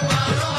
Marrón.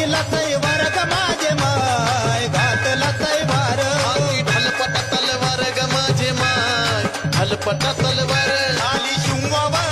घातला सैवार ग माझे माय. घातला सैवार हलपटा तलवार ग माझे माय. हलपटा तलवार. आली शिंगवावर